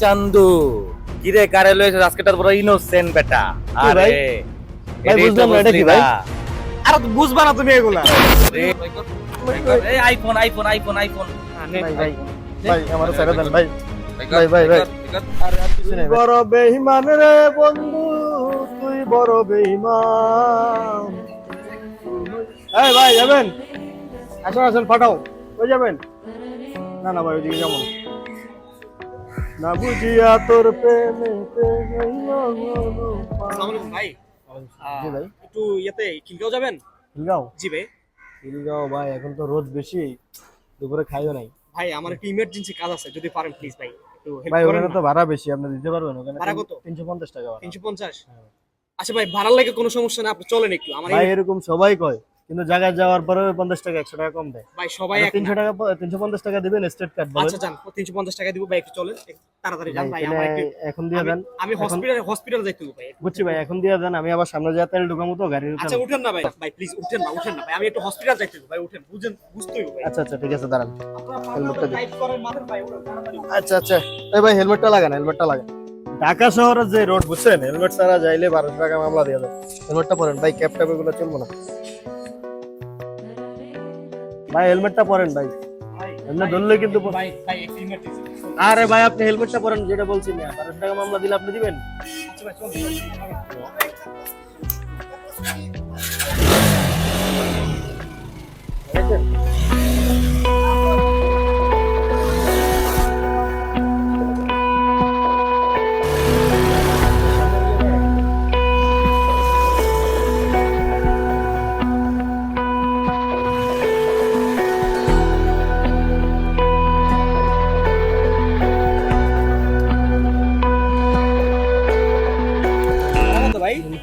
চান্দু। কিরে কারে লয়েছে আজকেটা পুরো ইনোসেন্ট বেটা? আরে ভাই, বুঝলাম না, এটা কি ভাই? আর বুঝবা না তুমি এগুলা। এই আইফোন আইফোন আইফোন আইফোন। ভাই ভাই। ভাই আমার ছেড়ে দেন ভাই। ভাই। ভাই ভাই কিছু নেই বড় বেঈমান রে বন্ধু তুই বড় বেঈমান। এই ভাই যাবেন? আসুন আসুন ফাটাও। কই যাবেন? না না ভাই ওইদিকে যাব না। না বুঝিয়া তোর ভাই। জি ভাই। একটু ইয়েতে খিলগাঁও যাবেন? খিলগাঁও? জি ভাই। খিলগাঁও ভাই এখন তো রোদ বেশি দুপুরে খাইও নাই। ভাই আমার একটু ইমার্জেন্সি কাজ আছে যদি পারেন প্লিজ ভাই। ভাই ওখানে তো ভাড়া বেশি আপনি দিতে পারবেন ওখানে ভাড়া কত? তিনশো পঞ্চাশ টাকা ভাড়া। তিনশো পঞ্চাশ? আচ্ছা ভাই ভাড়ার লাগে কোনো সমস্যা না আপনি চলেন একটু আমার ভাই এরকম সবাই কয় কিন্তু জায়গায় যাওয়ার পরে পঞ্চাশ টাকা একশো টাকা কম দেয়। ভাই সবাই এক তিনশো। টাকা তিনশো পঞ্চাশ টাকা দিবেন স্টেট কার্ড আচ্ছা যান তিনশো পঞ্চাশ টাকা দিব ভাই একটু চলেন তাড়াতাড়ি যান ভাই এখন দিয়ে দেন। আমি হসপিটাল হসপিটাল যাইতে ভাই বুঝছি ভাই এখন দিয়ে দেন আমি আবার সামনে যা তেল ঢুকামো তো গাড়ির আচ্ছা উঠেন না ভাই ভাই প্লিজ উঠেন না উঠেন না ভাই আমি একটু হসপিটাল যাইতে ভাই উঠেন বুঝেন বুঝতে হবে ভাই। আচ্ছা আচ্ছা ঠিক আছে দাঁড়ান। হেলমেটটা আচ্ছা আচ্ছা এই ভাই হেলমেটটা লাগান হেলমেটটা লাগান। ঢাকা শহরের যে রোড বুঝছেন? হেলমেট ছাড়া যাইলে বারোশো টাকা মামলা দিয়ে দেয়। হেলমেটটা পরেন ভাই ক্যাপ ট্যাপ এগুলো চলবো না। ভাই হেলমেটটা পরেন ভাই। এমনি ধরলে কিন্তু আরে ভাই আপনি হেলমেটটা পরেন যেটা বলছি না। বারোশো টাকা মামলা দিলে আপনি দিবেন? Thank ভাই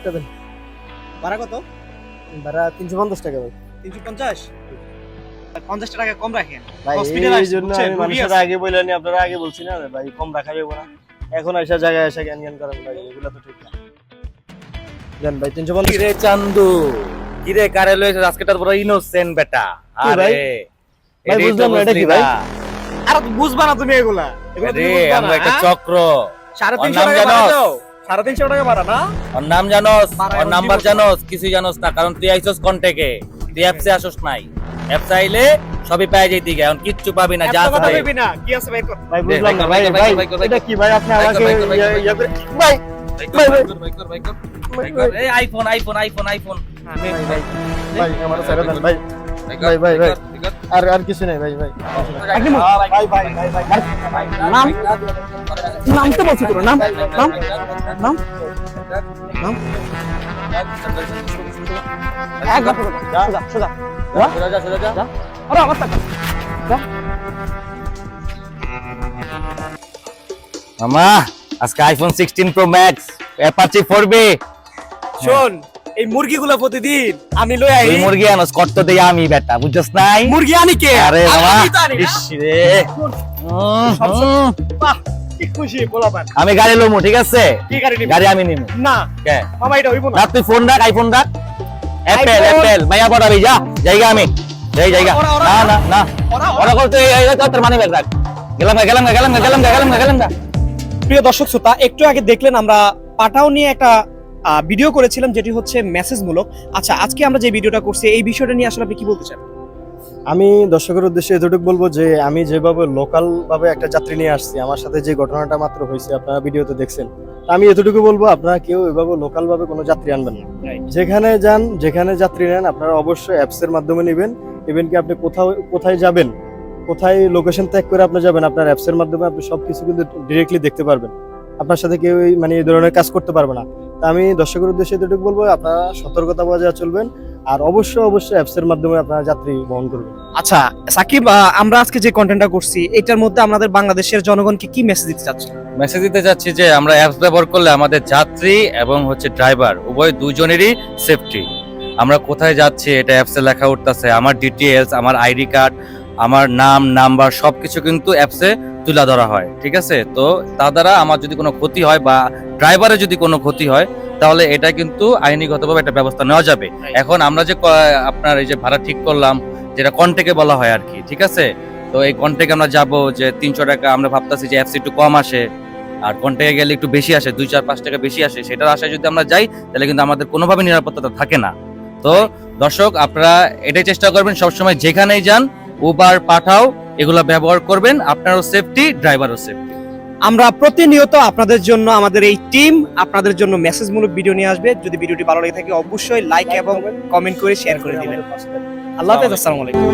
হেলমেটটা দেন। ভাড়া কত? ভাড়া তিনশো পঞ্চাশ টাকা ভাই। তিনশো পঞ্চাশ? পঞ্চাশ টাকা কম রাখেন। ভাই এই জন্য আমি মানুষের আগে বললেন আপনারা আগে বলছি না ভাই কম রাখা যাবে না। এখন এসে জায়গায় এসে জ্ঞান জ্ঞান করেন ভাই এগুলো তো ঠিক না। দেন ভাই তিনশো পঞ্চাশ। কিরে চান্দু কিরে কারে লয়েছে আজকেটা পুরো ইনোসেন্ট বেটা? আরে ভাই, বুঝলাম এটা কি ভাই? আর বুঝবা না তুমি এগুলা। আমরা একটা হ্যাঁ? চক্র। সাড়ে তিনশো টাকা দাও সাড়ে তিনশো টাকা ভাড়া না ওর নাম জানোস ওর নাম্বার জানোস কিছু জানোস না কারণ তুই আইছস কন্টেকে তুই অ্যাপসে আসস নাই অ্যাপসে আইলে সবই পেয়ে যাইতি এখন কিচ্ছু পাবি না যা কথা আছে ভেবি না কি আছে ভাই ভাই বুঝলাম না ভাই ভাই কর, ভাই ভাই কর, ভাই কর, ভাই এটা কি ভাই আপনি আমাকে ভাই ইয়ে- ইয়ে আইফোন আইফোন আইফোন আইফোন ভাই ভাই ভাই আমার দেন ভাই ভাই ভাই ভাই আর আর কিছু নেই ভাই ভাই। ভাই ভাই ভাই ভাই। নাম? নাম তো বলছি তোর নাম? নাম? নাম? নাম? মামা আজকে iPhone sixteen pro max Apache four B শোন এই মুরগিগুলো প্রতিদিন আমি লই আই। মুরগি আনস কত দেই আমি বেটা বুঝছস নাই? মুরগি আনি কে? আরে বাবা। ইস রে। আমি গাড়ি লমু ঠিক আছে? কি গাড়ি আমি নিমু। না। কে? মামা এটা হইব না। তুই ফোন রাখ আইফোন রাখ। অ্যাপেল। অ্যাপেল মাইয়া যা জায়গা আমি। যাই জায়গা। না না না। ওরা- করতে এই এই তোর মানি রাখ। গেলাম গেলাম গেলাম গেলাম গেলাম প্রিয় দর্শক শ্রোতা একটু আগে দেখলেন আমরা পাটাও নিয়ে একটা ভিডিও করেছিলাম যেটি হচ্ছে মেসেজ মূলক আচ্ছা আজকে আমরা যে ভিডিওটা করছি এই বিষয়টা নিয়ে আসলে আপনি কি বলতে চান? আমি দর্শকের উদ্দেশ্যে এতটুকু বলব যে আমি যেভাবে লোকাল ভাবে একটা যাত্রী নিয়ে আসছি আমার সাথে যে ঘটনাটা মাত্র হয়েছে আপনারা ভিডিওতে দেখছেন আমি এতটুকু বলব আপনারা কেউ এভাবে লোকাল ভাবে কোনো যাত্রী আনবেন না। যেখানে যান যেখানে যাত্রী নেন আপনারা অবশ্যই অ্যাপস এর মাধ্যমে নেবেন ইভেন কি আপনি কোথাও কোথায় যাবেন কোথায় লোকেশন ত্যাগ করে আপনি যাবেন আপনার অ্যাপস এর মাধ্যমে আপনি সবকিছু কিন্তু ডিরেক্টলি দেখতে পারবেন। আপনার সাথে কেউ মানে এই ধরনের কাজ করতে পারবে না। আমি দর্শকের উদ্দেশ্যে এতটুকু বলব আপনারা সতর্কতা বজায় চলবেন আর অবশ্যই অবশ্যই অ্যাপস এর মাধ্যমে আপনারা যাত্রী বহন করবেন। আচ্ছা সাকিব আমরা আজকে যে কন্টেন্টটা করছি এটার মধ্যে আমাদের বাংলাদেশের জনগণকে কি মেসেজ দিতে চাচ্ছেন? মেসেজ দিতে চাচ্ছি যে আমরা অ্যাপস ব্যবহার করলে আমাদের যাত্রী এবং হচ্ছে ড্রাইভার উভয় দুজনেরই সেফটি আমরা কোথায় যাচ্ছি এটা অ্যাপসে লেখা উঠতেছে। আমার ডিটেলস আমার আইডি কার্ড আমার নাম নাম্বার সবকিছু কিন্তু অ্যাপসে তুলে ধরা হয় ঠিক আছে? তো তা দ্বারা আমার যদি কোনো ক্ষতি হয় বা ড্রাইভারের যদি কোনো ক্ষতি হয় তাহলে এটা কিন্তু আইনিগতভাবে একটা ব্যবস্থা নেওয়া যাবে। এখন আমরা যে আপনার এই যে ভাড়া ঠিক করলাম যেটা কন্টেকে বলা হয় আর কি ঠিক আছে? তো এই কন্টেকে আমরা যাব যে তিনশো টাকা আমরা ভাবতেছি যে অ্যাপস একটু কম আসে আর কন্ট্যাক্টে গেলে একটু বেশি আসে দুই চার পাঁচ টাকা বেশি আসে সেটার আশায় যদি আমরা যাই তাহলে কিন্তু আমাদের কোনোভাবে নিরাপত্তা থাকে না। তো দর্শক আপনারা এটাই চেষ্টা করবেন সবসময় যেখানেই যান উবার পাঠাও এগুলো ব্যবহার করবেন, আপনারও সেফটি ড্রাইভারও সেফটি আমরা প্রতিনিয়ত আপনাদের জন্য আমাদের এই টিম আপনাদের জন্য মেসেজমূলক ভিডিও নিয়ে আসবে। যদি ভিডিওটি ভালো লেগে থাকে, অবশ্যই লাইক এবং কমেন্ট করে শেয়ার করে দিবেন। আল্লাহ হাফেজ, আসসালামু আলাইকুম।